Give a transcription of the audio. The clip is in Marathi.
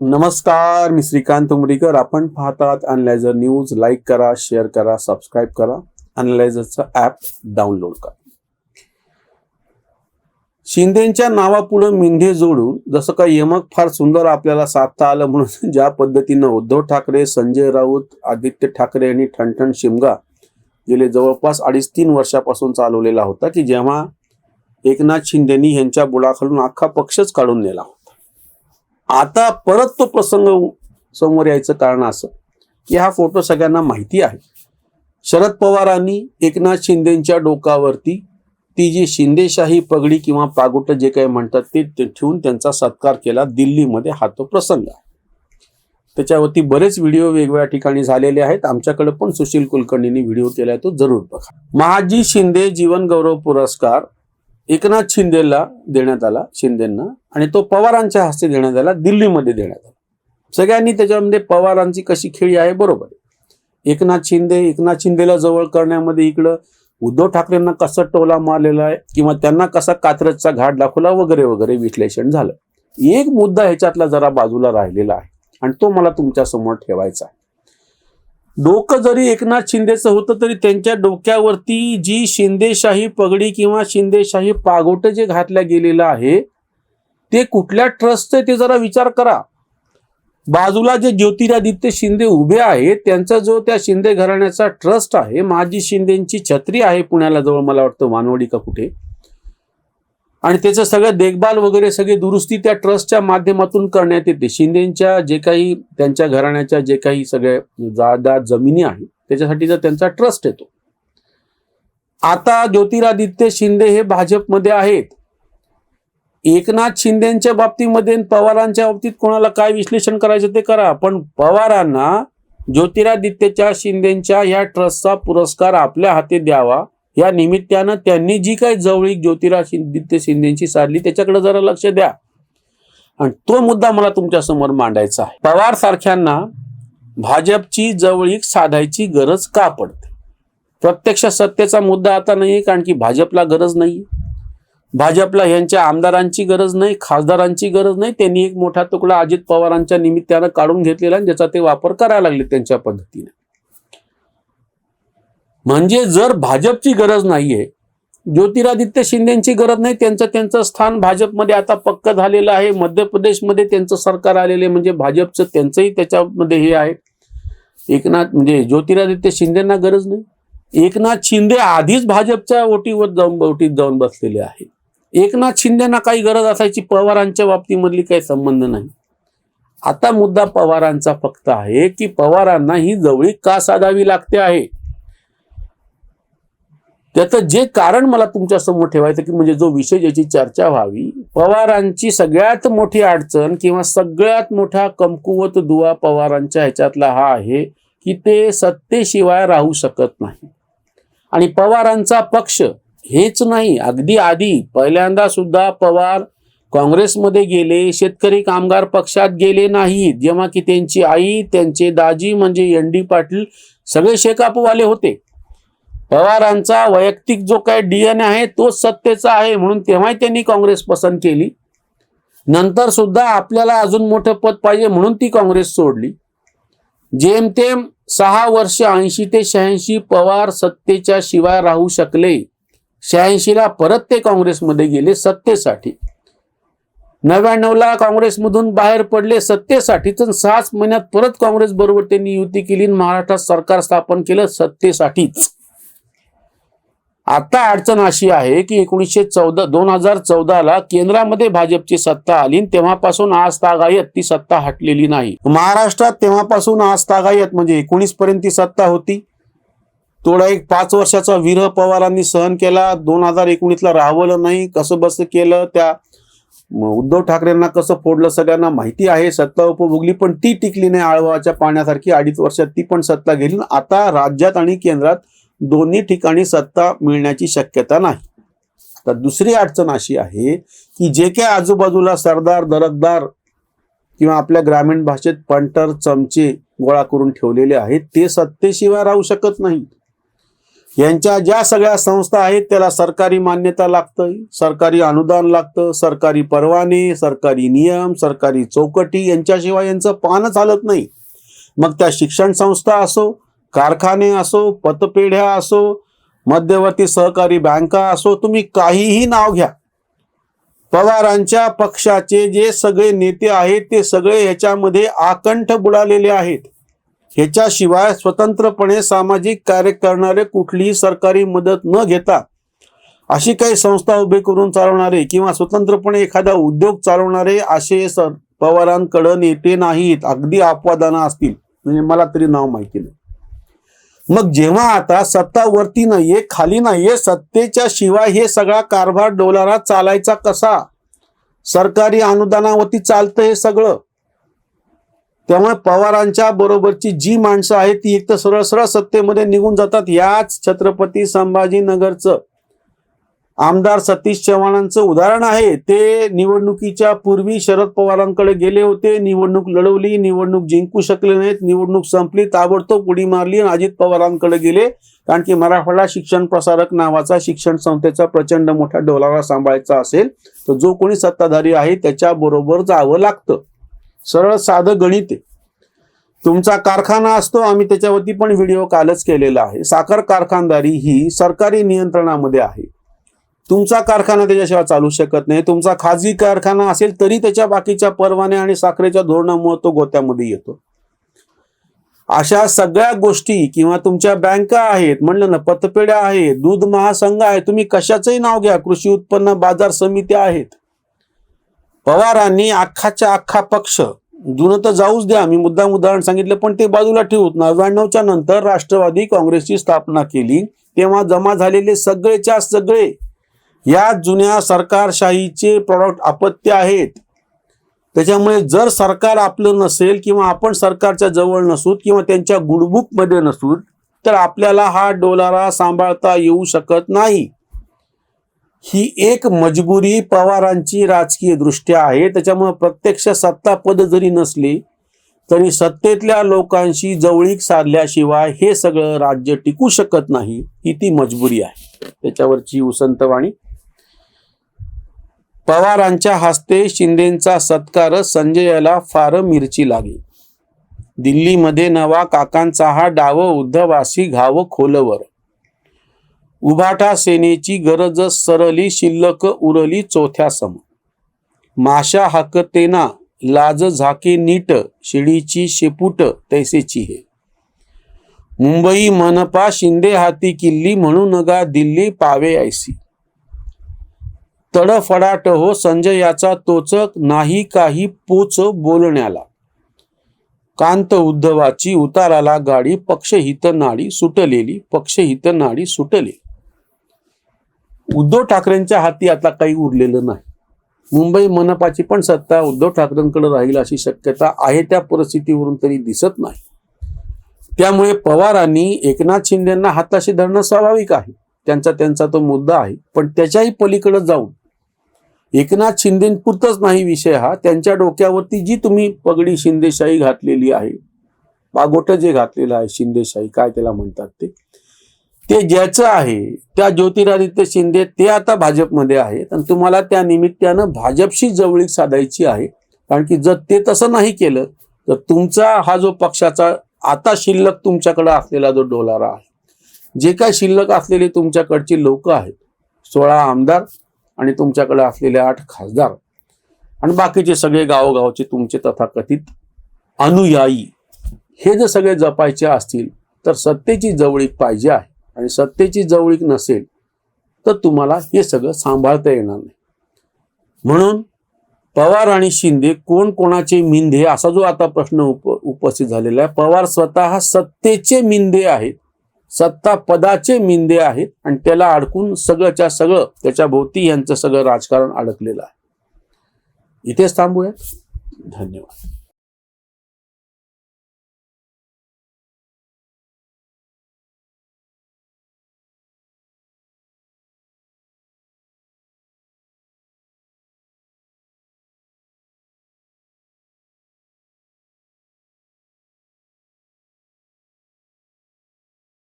नमस्कार मी श्रीकांत उमरीकर. आपण पाहतात अनलायझर न्यूज लाईक करा शेअर करा सबस्क्राईब करा. अनलायझरचं ॲप डाउनलोड करा. शिंदेच्या नावापुढं मिंधे जोडून जसं का यमक फार सुंदर आपल्याला साधता आलं म्हणून ज्या पद्धतीनं उद्धव ठाकरे संजय राऊत आदित्य ठाकरे यांनी ठणठण शिमगा गेले जवळपास अडीच तीन वर्षापासून चालवलेला होता की जेव्हा एकनाथ शिंदेनी यांच्या बुडाखालून अख्खा पक्षच काढून नेला होता. आता परत तो प्रसंग समोर यायचं कारण असं की हा फोटो सगळ्यांना माहिती आहे. शरद पवारांनी एकनाथ शिंदेच्या डोकावरती ती जी शिंदेशाही पगडी किंवा पागुट जे काही म्हणतात ते ते ठेवून त्यांचा सत्कार केला. दिल्लीमध्ये हा तो प्रसंग आहे. त्याच्यावरती बरेच व्हिडिओ वेगवेगळ्या ठिकाणी झालेले आहेत. आमच्याकडे पण सुशील कुलकर्णींनी व्हिडिओ केलाय तो जरूर बघा. महाजी शिंदे जीवन गौरव पुरस्कार एकनाथ शिंदेला देण्यात आला शिंदेना. आणि तो पवारांच्या हस्ते देण्यात आला दिल्लीमध्ये देण्यात आला. सगळ्यांनी त्याच्यामध्ये पवारांची कशी खेळी आहे बरोबर आहे. एकनाथ शिंदे एकनाथ शिंदेला जवळ करण्यामध्ये इकडं उद्धव ठाकरेंना कसा टोला मारलेला आहे किंवा त्यांना कसा कात्रजचा घाट दाखवला वगैरे वगैरे विश्लेषण झालं. एक मुद्दा ह्याच्यातला जरा बाजूला राहिलेला आहे आणि तो मला तुमच्यासमोर ठेवायचा आहे. डोकं जरी एकनाथ शिंदेचं होतं तरी त्यांच्या डोक्यावरती जी शिंदेशाही पगडी किंवा शिंदेशाही पागोट जे घातल्या गेलेलं आहे ते कुठल्या ट्रस्टचे ते जरा विचार करा. बाजूला जे ज्योतिरादित्य शिंदे उभे आहेत त्यांचा जो त्या शिंदे घराण्याचा ट्रस्ट आहे माजी शिंदेची छत्री आहे पुण्याला जवळ मला वाटतं वानवडी का कुठे? आणि त्याचं सगळं देखभाल वगैरे सगळी दुरुस्ती त्या ट्रस्टच्या माध्यमातून करण्यात येते. शिंदेच्या जे काही त्यांच्या घराण्याच्या जे काही सगळ्या जादा जमिनी आहेत त्याच्यासाठीचा त्यांचा ट्रस्ट येतो. आता ज्योतिरादित्य शिंदे हे भाजपमध्ये आहेत. एकनाथ शिंदेच्या बाबतीमध्ये पवारांच्या बाबतीत कोणाला काय विश्लेषण करायचं ते करा. पण पवारांना ज्योतिरादित्यच्या शिंदेच्या ह्या ट्रस्टचा पुरस्कार आपल्या हाती द्यावा. या निमित्तानं त्यांनी जी काही जवळीक ज्योतिरादित्य शिंदेची साधली त्याच्याकडे जरा लक्ष द्या. आणि तो मुद्दा मला तुमच्यासमोर मांडायचा आहे. पवार सारख्यांना भाजपची जवळीक साधायची गरज का पडते? प्रत्यक्ष सत्तेचा मुद्दा आता नाही कारण की भाजपला गरज नाही. भाजपला यांच्या आमदारांची गरज नाही खासदारांची गरज नाही. त्यांनी एक मोठा तुकडा अजित पवारांच्या निमित्तानं काढून घेतलेला आणि ज्याचा ते वापर करायला लागले त्यांच्या पद्धतीने. म्हणजे जर भाजपची गरज नाहीये ज्योतिरादित्य शिंदेची गरज नाही त्यांचं त्यांचं स्थान भाजपमध्ये आता पक्क झालेलं आहे. मध्य प्रदेशमध्ये त्यांचं सरकार आलेलं आहे म्हणजे भाजपचं त्यांचंही त्याच्यामध्ये हे आहे. एकनाथ म्हणजे ज्योतिरादित्य शिंदेना गरज नाही. एकनाथ शिंदे आधीच भाजपच्या ओटीवर जाऊन ओटीत जाऊन बसलेले आहे एकनाथ शिंदेना काही गरज असायची पवारांच्या बाबतीमधली काही संबंध नाही. आता मुद्दा पवारांचा फक्त आहे की पवारांना ही जवळीक का साधावी लागते आहे? त्याचं जे कारण मला तुमच्यासमोर ठेवायचं की म्हणजे जो विषय ज्याची चर्चा व्हावी पवारांची सगळ्यात मोठी अडचण किंवा सगळ्यात मोठा कमकुवत दुवा पवारांच्या ह्याच्यातला हा आहे की ते सत्तेशिवाय राहू शकत नाही. आणि पवारांचा पक्ष हेच नाही अगदी आधी पहिल्यांदा सुद्धा पवार काँग्रेसमध्ये गेले शेतकरी कामगार पक्षात गेले नाहीत जेव्हा की त्यांची आई त्यांचे दाजी म्हणजे एन डी पाटील सगळे शेकापवाले होते. पवारांचा वैयक्तिक जो काय डीएनए आहे तो सत्तेचा आहे म्हणून तेव्हाही त्यांनी काँग्रेस पसंत केली. नंतर सुद्धा आपल्याला अजून मोठं पद पाहिजे म्हणून ती काँग्रेस सोडली. जेमतेम सहा वर्ष ऐंशी ते शहाऐंशी पवार सत्तेच्या शिवाय राहू शकले. शहाऐंशीला परत ते काँग्रेसमध्ये गेले सत्तेसाठी. नव्याण्णवला काँग्रेसमधून बाहेर पडले सत्तेसाठी तर सहाच महिन्यात परत काँग्रेस बरोबर त्यांनी युती केली महाराष्ट्रात सरकार स्थापन केलं सत्तेसाठीच. आता अडचण अशी आहे की एकोणीसशे चौदा दोन हजार चौदाला केंद्रामध्ये भाजपची सत्ता आली तेव्हापासून आज तागायत ती सत्ता हटलेली नाही. महाराष्ट्रात तेव्हापासून आज तागायत म्हणजे एकोणीस पर्यंत ती सत्ता होती. थोडा एक पाच वर्षाचा विरह पवारांनी सहन केला. दोन हजार एकोणीसला राहवलं नाही कसं बस केलं त्या उद्धव ठाकरेंना कसं फोडलं सगळ्यांना माहिती आहे सत्ता उपभोगली पण ती टिकली नाही आळवाच्या पाण्यासारखी अडीच वर्षात ती पण सत्ता गेली. आता राज्यात आणि केंद्रात दोन्ही ठिकाणी सत्ता मिळण्याची शक्यता नाही. तर दुसरी अडचण अशी आहे की जे काय आजूबाजूला सरदार दरकदार किंवा आपल्या ग्रामीण भाषेत पंटर चमचे गोळा करून ठेवलेले आहेत ते सत्तेशिवाय राहू शकत नाही यांच्या ज्या सगळ्या संस्था आहेत त्याला सरकारी मान्यता लागतं सरकारी अनुदान लागतं सरकारी परवाने सरकारी नियम सरकारी चौकटी यांच्याशिवाय यांचं पानच चालत नाही. मग त्या शिक्षण संस्था असो कारखाने असो पतपेढ्या असो मध्यवर्ती सहकारी बँका असो तुम्ही काहीही नाव घ्या. पवारांच्या पक्षाचे जे सगळे नेते आहेत ते सगळे ह्याच्यामध्ये आकंठ बुडालेले आहेत. ह्याच्याशिवाय स्वतंत्रपणे सामाजिक कार्य करणारे कुठलीही सरकारी मदत न घेता अशी काही संस्था उभे करून चालवणारे किंवा स्वतंत्रपणे एखादा उद्योग चालवणारे असे सर पवारांकडे नेते नाहीत. अगदी अपवादानं असतील. म्हणजे मला तरी नाव माहिती नाही. मग जेव्हा आता सत्ता वरती नाहीये खाली नाहीये सत्तेच्या शिवाय हे सगळा कारभार डोलारा चालायचा कसा? सरकारी अनुदानावरती चालतं हे सगळं. त्यामुळे पवारांच्या बरोबरची जी माणसं आहेत ती एक तर सरळ सरळ सत्तेमध्ये निघून जातात. याच छत्रपती संभाजीनगरचं. आमदार सतीश चव्हाणांचं उदाहरण आहे. ते निवडणुकीच्या पूर्वी शरद पवारांकडे गेले होते. निवडणूक लढवली निवडणूक जिंकू शकले नाहीत. निवडणूक संपली ताबडतोब उडी मारली आणि अजित पवारांकडे गेले. कारण की मराठवाडा शिक्षण प्रसारक नावाचा शिक्षण संस्थेचा प्रचंड मोठा डोलारा सांभाळायचा असेल तर जो कोणी सत्ताधारी आहे त्याच्या बरोबर जावं लागतं. सरळ साधं गणित आहे. तुमचा कारखाना असतो आम्ही त्याच्यावरती पण व्हिडिओ कालच केलेला आहे. साखर कारखानदारी ही सरकारी नियंत्रणामध्ये आहे. तुमचा कारखाना त्याच्याशिवाय चालू शकत नाही. तुमचा खाजगी कारखाना असेल तरी त्याच्या बाकीच्या परवाने आणि साखरेच्या धोरणामुळे तो गोत्यामध्ये येतो. अशा सगळ्या गोष्टी किंवा तुमच्या बँका आहेत म्हणलं ना पतपेढ्या आहेत दूध महासंघ आहे तुम्ही कशाचंही नाव घ्या कृषी उत्पन्न बाजार समित्या आहेत. पवारांनी अख्खाच्या अख्खा पक्ष जुनं तर जाऊच द्या मी मुद्दाम उदाहरण सांगितलं पण ते बाजूला ठेवूत नव्याण्णवच्या नंतर राष्ट्रवादी काँग्रेसची स्थापना केली तेव्हा जमा झालेले सगळेच्या सगळे या जुन्या सरकारशाहीचे प्रॉडक्ट अपत्य आहेत. त्याच्यामुळे जर सरकार आपलं नसेल किंवा आपण सरकारच्या जवळ नसूत किंवा त्यांच्या गुडबुकमध्ये नसूत तर आपल्याला हा डोलारा सांभाळता येऊ शकत नाही. ही एक मजबुरी पवारांची राजकीय दृष्ट्या आहे. त्याच्यामुळे प्रत्यक्ष सत्ता पद जरी नसली तरी सत्तेतल्या लोकांशी जवळीक साधल्याशिवाय हे सगळं राज्य टिकू शकत नाही ही ती मजबुरी आहे. त्याच्यावरची उसंतवाणी पवारांच्या हस्ते शिंदेचा सत्कार संजयाला फार मिरची लागे दिल्लीमध्ये नवा काकांचा हा डाव उद्धवासी घाव खोलवर. उभाटा सेनेची गरज सरली शिल्लक उरली चौथ्या सम माशा हकतेना लाज झाके नीट शिडीची शेपूट तैसेची हे. मुंबई मनपा शिंदे हाती किल्ली म्हणून नगा दिल्ली पावे ऐसी तडफडाट हो संजयाचा तोचक नाही काही पोच बोलण्याला. कांत उद्धवाची उताराला गाडी पक्षहित नाडी सुटलेली पक्षहित नाडी सुटली. उद्धव ठाकरेंच्या हाती आता काही उरलेलं नाही. मुंबई मनपाची पण सत्ता उद्धव ठाकरेंकडे राहील अशी शक्यता आहे त्या परिस्थितीवरून तरी दिसत नाही. त्यामुळे पवारांनी एकनाथ शिंदेना हाताशी धरणं स्वाभाविक आहे. त्यांचा त्यांचा तो मुद्दा आहे. पण त्याच्याही पलीकडे जाऊन एकनाथ शिंदेपुरतच नाही विषय हा. त्यांच्या डोक्यावरती जी तुम्ही पगडी शिंदेशाही घातलेली आहे पागोट जे घातलेलं आहे शिंदेशाही काय त्याला म्हणतात ते ते ज्याचं आहे त्या ज्योतिरादित्य शिंदे ते आता भाजपमध्ये आहेत आणि तुम्हाला त्या निमित्तानं भाजपशी जवळीक साधायची आहे. कारण की जर ते तसं नाही केलं तर तुमचा हा जो पक्षाचा आता शिल्लक तुमच्याकडे असलेला जो डोलारा आहे जे काय शिल्लक असलेले तुमच्याकडची लोक आहेत सोळा आमदार आणि तुमच्याकडे असलेले आठ खासदार आणि बाकीचे सगळे गावोगावचे तुमचे तथाकथित अनुयायी हे जर सगळे जपायचे असतील तर सत्तेची जवळीक पाहिजे आहे. आणि सत्तेची जवळीक नसेल तर तुम्हाला हे सगळं सांभाळता येणार नाही. म्हणून पवार आणि शिंदे कोण कोणाचे मिंधे असा जो आता प्रश्न उप उपस्थित झालेला आहे पवार स्वतः सत्तेचे मिंधे आहेत. सत्ता पदाचे मिंदे आहेत आणि त्याला अडकून सगळंच्या सगळं त्याच्या भोवती यांचं सगळं राजकारण अडकलेलं आहे. इथेच थांबूया धन्यवाद.